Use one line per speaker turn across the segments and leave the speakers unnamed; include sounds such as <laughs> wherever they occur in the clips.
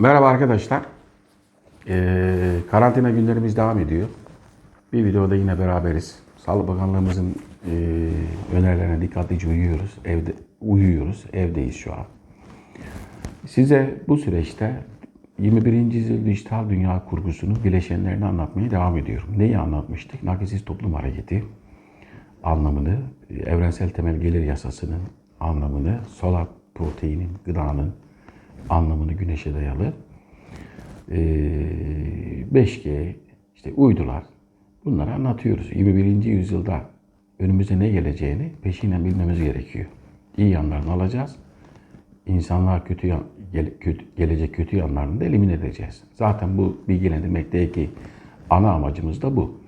Merhaba arkadaşlar. Ee, karantina günlerimiz devam ediyor. Bir videoda yine beraberiz. Sağlık Bakanlığımızın e, önerilerine dikkatlice uyuyoruz. Evde uyuyoruz. Evdeyiz şu an. Size bu süreçte 21. yüzyıl dijital dünya kurgusunun bileşenlerini anlatmaya devam ediyorum. Neyi anlatmıştık? Nakitsiz toplum hareketi anlamını, evrensel temel gelir yasasının anlamını, solar proteinin, gıdanın anlamını güneşe dayalı, ee, 5G, işte uydular, bunları anlatıyoruz. 21. yüzyılda önümüze ne geleceğini peşinden bilmemiz gerekiyor. İyi yanlarını alacağız. İnsanlığa kötü, yan, gele- kötü gelecek kötü yanlarını da elimine edeceğiz. Zaten bu bilgilendirmekteki ana amacımız da bu.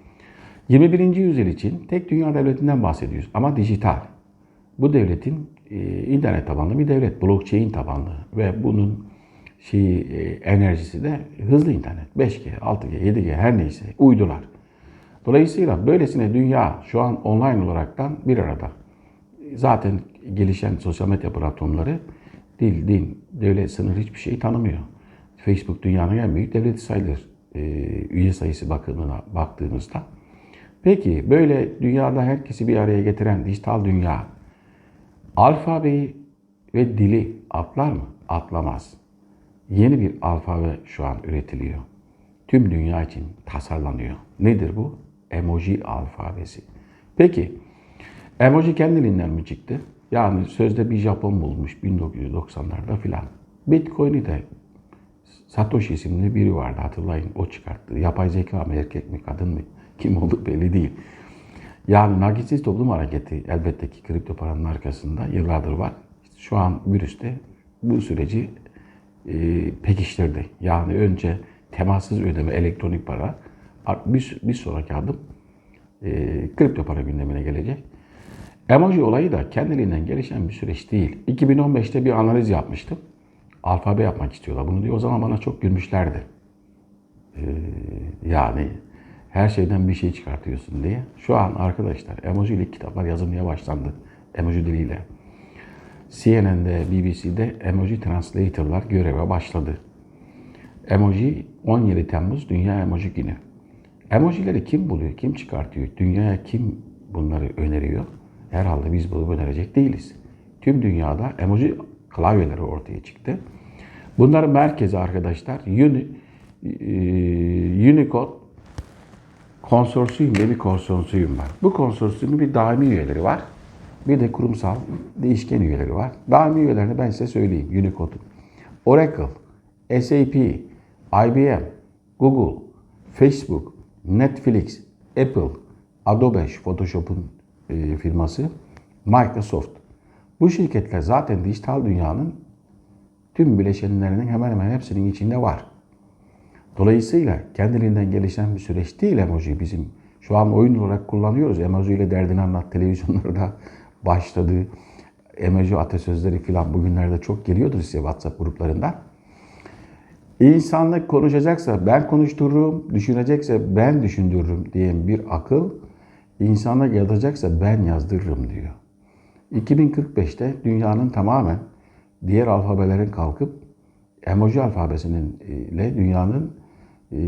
21. yüzyıl için tek dünya devletinden bahsediyoruz ama dijital. Bu devletin e, internet tabanlı bir devlet, blockchain tabanlı ve bunun şeyi, e, enerjisi de hızlı internet. 5G, 6G, 7G her neyse uydular. Dolayısıyla böylesine dünya şu an online olaraktan bir arada. Zaten gelişen sosyal medya platformları dil, din, devlet sınır hiçbir şey tanımıyor. Facebook dünyanın en büyük devleti sayılır. e, üye sayısı bakımına baktığımızda. Peki böyle dünyada herkesi bir araya getiren dijital dünya alfabeyi ve dili atlar mı? Atlamaz. Yeni bir alfabe şu an üretiliyor. Tüm dünya için tasarlanıyor. Nedir bu? Emoji alfabesi. Peki emoji kendiliğinden mi çıktı? Yani sözde bir Japon bulmuş 1990'larda filan. Bitcoin'i de Satoshi isimli biri vardı hatırlayın o çıkarttı. Yapay zeka mı erkek mi kadın mı kim olduğu belli değil. Yani nakitsiz toplum hareketi elbette ki kripto paranın arkasında yıllardır var. Şu an virüs de bu süreci e, pekiştirdi. Yani önce temassız ödeme elektronik para bir, bir sonraki adım e, kripto para gündemine gelecek. Emoji olayı da kendiliğinden gelişen bir süreç değil. 2015'te bir analiz yapmıştım. Alfabe yapmak istiyorlar. Bunu diyor o zaman bana çok gülmüşlerdi. Ee, yani her şeyden bir şey çıkartıyorsun diye. Şu an arkadaşlar emojilik kitaplar yazılmaya başlandı. Emoji diliyle. CNN'de, BBC'de emoji translator'lar göreve başladı. Emoji 17 Temmuz Dünya Emoji Günü. Emojileri kim buluyor, kim çıkartıyor? Dünyaya kim bunları öneriyor? Herhalde biz bunu önerecek değiliz. Tüm dünyada emoji klavyeleri ortaya çıktı. Bunların merkezi arkadaşlar e, Unicode konsorsiyum diye bir konsorsiyum var. Bu konsorsiyumun bir daimi üyeleri var. Bir de kurumsal değişken üyeleri var. Daimi üyelerini ben size söyleyeyim Unicode'un. Oracle, SAP, IBM, Google, Facebook, Netflix, Apple, Adobe Photoshop'un e, firması, Microsoft. Bu şirketler zaten dijital dünyanın tüm bileşenlerinin hemen hemen hepsinin içinde var. Dolayısıyla kendiliğinden gelişen bir süreç değil emoji bizim. Şu an oyun olarak kullanıyoruz. Emoji ile derdini anlat televizyonlarda <laughs> başladı. Emoji atasözleri falan bugünlerde çok geliyordur size WhatsApp gruplarında. İnsanlık konuşacaksa ben konuştururum, düşünecekse ben düşündürürüm diyen bir akıl, insanlık yazacaksa ben yazdırırım diyor. 2045'te dünyanın tamamen diğer alfabelerin kalkıp emoji alfabesinin ile dünyanın e,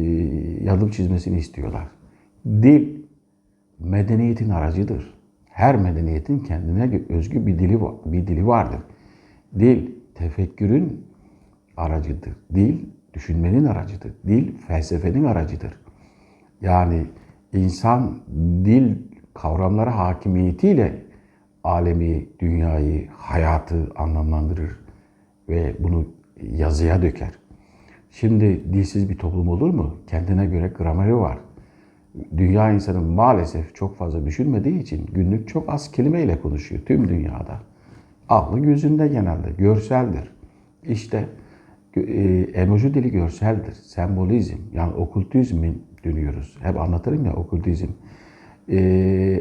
yazım çizmesini istiyorlar. Dil medeniyetin aracıdır. Her medeniyetin kendine özgü bir dili bir dili vardır. Dil tefekkürün aracıdır. Dil düşünmenin aracıdır. Dil felsefenin aracıdır. Yani insan dil kavramları hakimiyetiyle alemi, dünyayı, hayatı anlamlandırır ve bunu yazıya döker. Şimdi dilsiz bir toplum olur mu? Kendine göre grameri var. Dünya insanı maalesef çok fazla düşünmediği için günlük çok az kelimeyle konuşuyor tüm dünyada. Aklı gözünde genelde, görseldir. İşte e, emoji dili görseldir, sembolizm, yani okültizmin dönüyoruz. Hep anlatırım ya okültizm. E,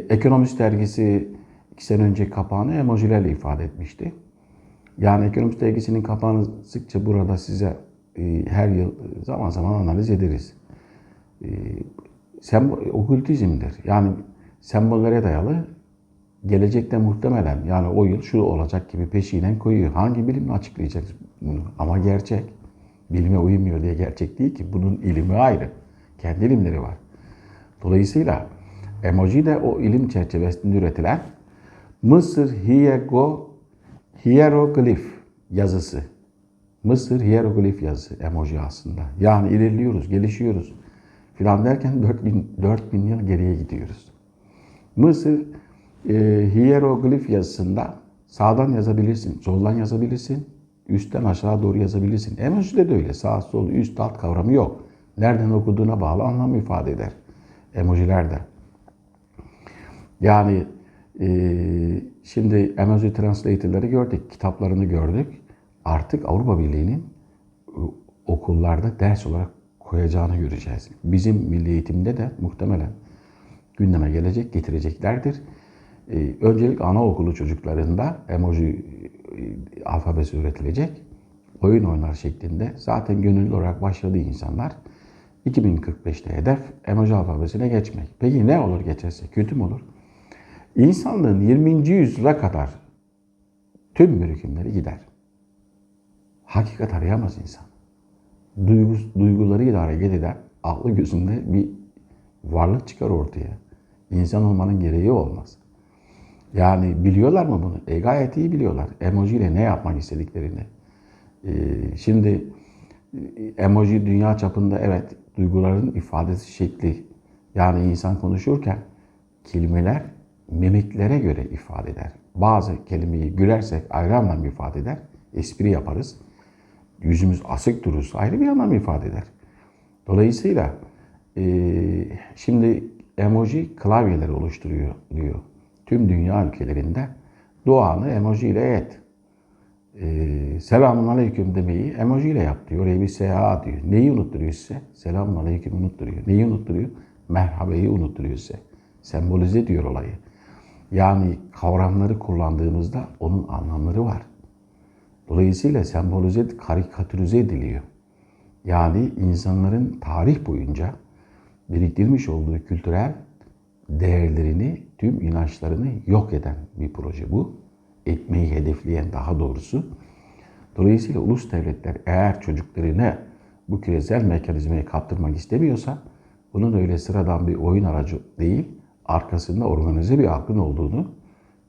Ekonomist dergisi iki sene önce kapağını emojilerle ifade etmişti. Yani Ekonomist dergisinin kapağını sıkça burada size e, her yıl zaman zaman analiz ederiz. E, sembol, okültizmdir. Yani sembollere dayalı gelecekte muhtemelen yani o yıl şu olacak gibi peşinen koyuyor. Hangi bilimle açıklayacak bunu? Ama gerçek. bilime uymuyor diye gerçek değil ki. Bunun ilimi ayrı. Kendi ilimleri var. Dolayısıyla emoji de o ilim çerçevesinde üretilen Mısır Hiego, hieroglif yazısı. Mısır hieroglif yazısı emoji aslında. Yani ilerliyoruz, gelişiyoruz filan derken 4000, 4000 yıl geriye gidiyoruz. Mısır e, hieroglif yazısında sağdan yazabilirsin, soldan yazabilirsin, üstten aşağı doğru yazabilirsin. Emojide de öyle. Sağ, sol, üst, alt kavramı yok. Nereden okuduğuna bağlı anlam ifade eder. Emojiler de. Yani e, şimdi emoji translator'ları gördük, kitaplarını gördük. Artık Avrupa Birliği'nin e, okullarda ders olarak koyacağını göreceğiz. Bizim milli eğitimde de muhtemelen gündeme gelecek, getireceklerdir. Ee, öncelik anaokulu çocuklarında emoji e, alfabesi öğretilecek. Oyun oynar şeklinde. Zaten gönüllü olarak başladığı insanlar 2045'te hedef emoji alfabesine geçmek. Peki ne olur geçerse? Kötü mü olur? İnsanlığın 20. yüzyıla kadar tüm birikimleri gider. Hakikat arayamaz insan. Duygu, duygularıyla hareket eden aklı gözünde bir varlık çıkar ortaya. İnsan olmanın gereği olmaz. Yani biliyorlar mı bunu? E gayet iyi biliyorlar. Emoji ile ne yapmak istediklerini. Ee, şimdi emoji dünya çapında evet duyguların ifadesi şekli. Yani insan konuşurken kelimeler mimiklere göre ifade eder. Bazı kelimeyi gülersek ayrı anlam ifade eder. Espri yaparız. Yüzümüz asık durursa ayrı bir anlam ifade eder. Dolayısıyla e, şimdi emoji klavyeleri oluşturuyor diyor. Tüm dünya ülkelerinde duanı emoji ile et. Ee, selamun aleyküm demeyi emoji ile yap diyor. Oraya bir seha diyor. Neyi unutturuyor size? Selamun aleyküm unutturuyor. Neyi unutturuyor? Merhabeyi unutturuyor size. Sembolize ediyor olayı. Yani kavramları kullandığımızda onun anlamları var. Dolayısıyla sembolize, karikatürize ediliyor. Yani insanların tarih boyunca biriktirmiş olduğu kültürel değerlerini, tüm inançlarını yok eden bir proje bu. Etmeyi hedefleyen daha doğrusu. Dolayısıyla ulus devletler eğer çocuklarını bu küresel mekanizmaya kaptırmak istemiyorsa bunun öyle sıradan bir oyun aracı değil, arkasında organize bir aklın olduğunu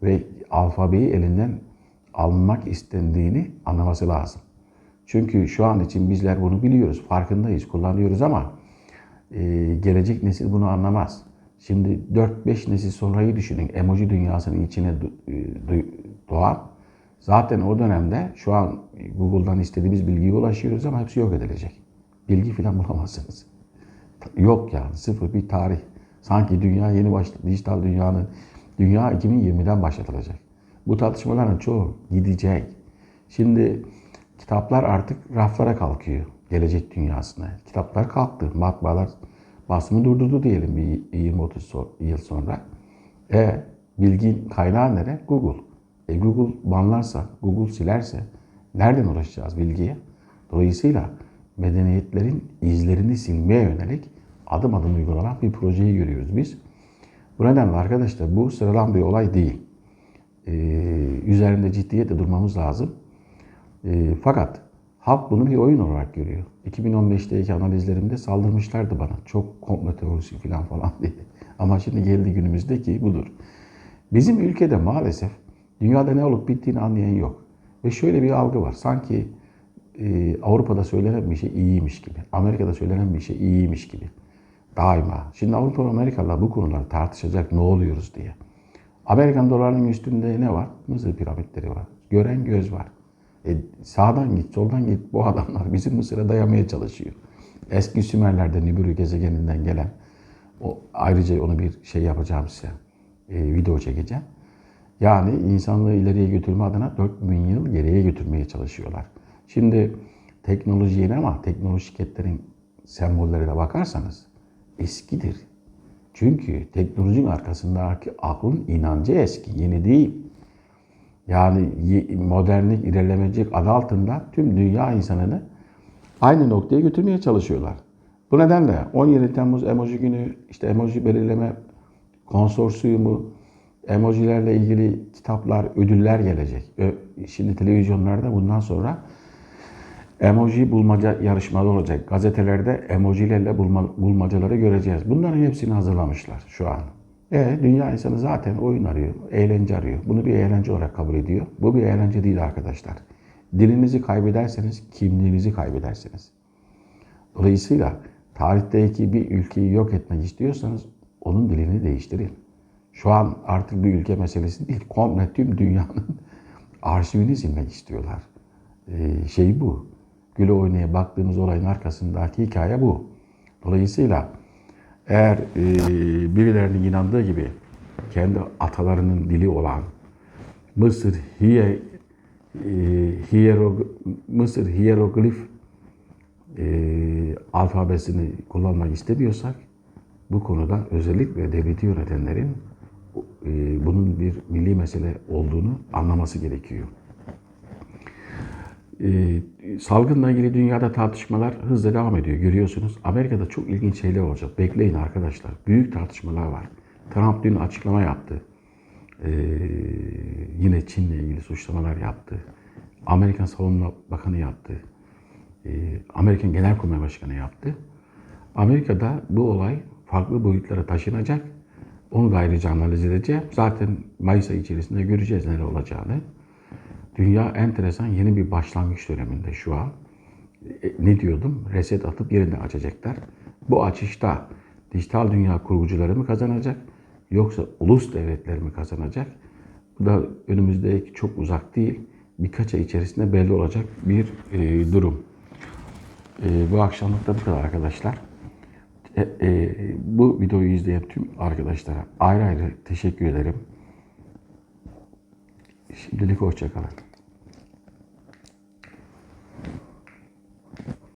ve alfabeyi elinden almak istendiğini anlaması lazım. Çünkü şu an için bizler bunu biliyoruz, farkındayız, kullanıyoruz ama e, gelecek nesil bunu anlamaz. Şimdi 4-5 nesil sonrayı düşünün. Emoji dünyasının içine e, doğan. Zaten o dönemde şu an Google'dan istediğimiz bilgiye ulaşıyoruz ama hepsi yok edilecek. Bilgi falan <laughs> bulamazsınız. Yok yani sıfır bir tarih. Sanki dünya yeni başladı. Dijital dünyanın dünya 2020'den başlatılacak. Bu tartışmaların çoğu gidecek. Şimdi kitaplar artık raflara kalkıyor gelecek dünyasına. Kitaplar kalktı. Matbaalar basımı durdurdu diyelim bir 20-30 yıl sonra. E bilgi kaynağı nere? Google. E Google banlarsa, Google silerse nereden ulaşacağız bilgiye? Dolayısıyla medeniyetlerin izlerini silmeye yönelik adım adım uygulanan bir projeyi görüyoruz biz. Bu nedenle arkadaşlar bu sıradan bir olay değil. Ee, üzerinde ciddiyetle durmamız lazım. Ee, fakat halk bunu bir oyun olarak görüyor. 2015'teki analizlerimde saldırmışlardı bana. Çok komplo teorisi falan falan diye. <laughs> Ama şimdi geldi günümüzdeki budur. Bizim ülkede maalesef dünyada ne olup bittiğini anlayan yok. Ve şöyle bir algı var. Sanki e, Avrupa'da söylenen bir şey iyiymiş gibi. Amerika'da söylenen bir şey iyiymiş gibi. Daima. Şimdi Avrupa ve Amerikalılar bu konuları tartışacak ne oluyoruz diye. Amerikan dolarının üstünde ne var? Mısır piramitleri var. Gören göz var. E, sağdan git, soldan git. Bu adamlar bizim Mısır'a dayamaya çalışıyor. Eski Sümerler'de Nibiru gezegeninden gelen, o ayrıca onu bir şey yapacağım size, e, video çekeceğim. Yani insanlığı ileriye götürme adına 4000 yıl geriye götürmeye çalışıyorlar. Şimdi teknolojiye ama teknoloji şirketlerin sembollerine bakarsanız eskidir. Çünkü teknolojinin arkasındaki aklın inancı eski, yeni değil. Yani modernlik, ilerlemecek adı altında tüm dünya insanını aynı noktaya götürmeye çalışıyorlar. Bu nedenle 17 Temmuz emoji günü, işte emoji belirleme konsorsiyumu, emojilerle ilgili kitaplar, ödüller gelecek. Şimdi televizyonlarda bundan sonra Emoji bulmaca yarışmaları olacak. Gazetelerde emojilerle bulma, bulmacaları göreceğiz. Bunların hepsini hazırlamışlar şu an. E, dünya insanı zaten oyun arıyor, eğlence arıyor. Bunu bir eğlence olarak kabul ediyor. Bu bir eğlence değil arkadaşlar. Dilinizi kaybederseniz kimliğinizi kaybedersiniz. Dolayısıyla tarihteki bir ülkeyi yok etmek istiyorsanız onun dilini değiştirin. Şu an artık bir ülke meselesi değil, komple tüm dünyanın <laughs> arşivini silmek istiyorlar. Ee, şey bu. Güle oynaya baktığımız olayın arkasındaki hikaye bu. Dolayısıyla eğer e, birilerinin inandığı gibi kendi atalarının dili olan Mısır hiye, e, hierog, Mısır hieroglif e, alfabesini kullanmak istemiyorsak bu konuda özellikle devleti yönetenlerin e, bunun bir milli mesele olduğunu anlaması gerekiyor. E, salgınla ilgili dünyada tartışmalar hızla devam ediyor. Görüyorsunuz. Amerika'da çok ilginç şeyler olacak. Bekleyin arkadaşlar. Büyük tartışmalar var. Trump dün açıklama yaptı. E, yine Çin'le ilgili suçlamalar yaptı. Amerikan Savunma Bakanı yaptı. E, Amerikan Genelkurmay Başkanı yaptı. Amerika'da bu olay farklı boyutlara taşınacak. Onu da ayrıca analiz edeceğim. Zaten Mayıs ayı içerisinde göreceğiz neler olacağını. Dünya enteresan yeni bir başlangıç döneminde şu an. E, ne diyordum? Reset atıp yeniden açacaklar. Bu açışta dijital dünya kurgucuları mı kazanacak yoksa ulus devletler mi kazanacak? Bu da önümüzdeki çok uzak değil. Birkaç ay içerisinde belli olacak bir e, durum. E, bu akşamlık da bu kadar arkadaşlar. Bu videoyu izleyen tüm arkadaşlara ayrı ayrı teşekkür ederim. Şimdilik hoşçakalın.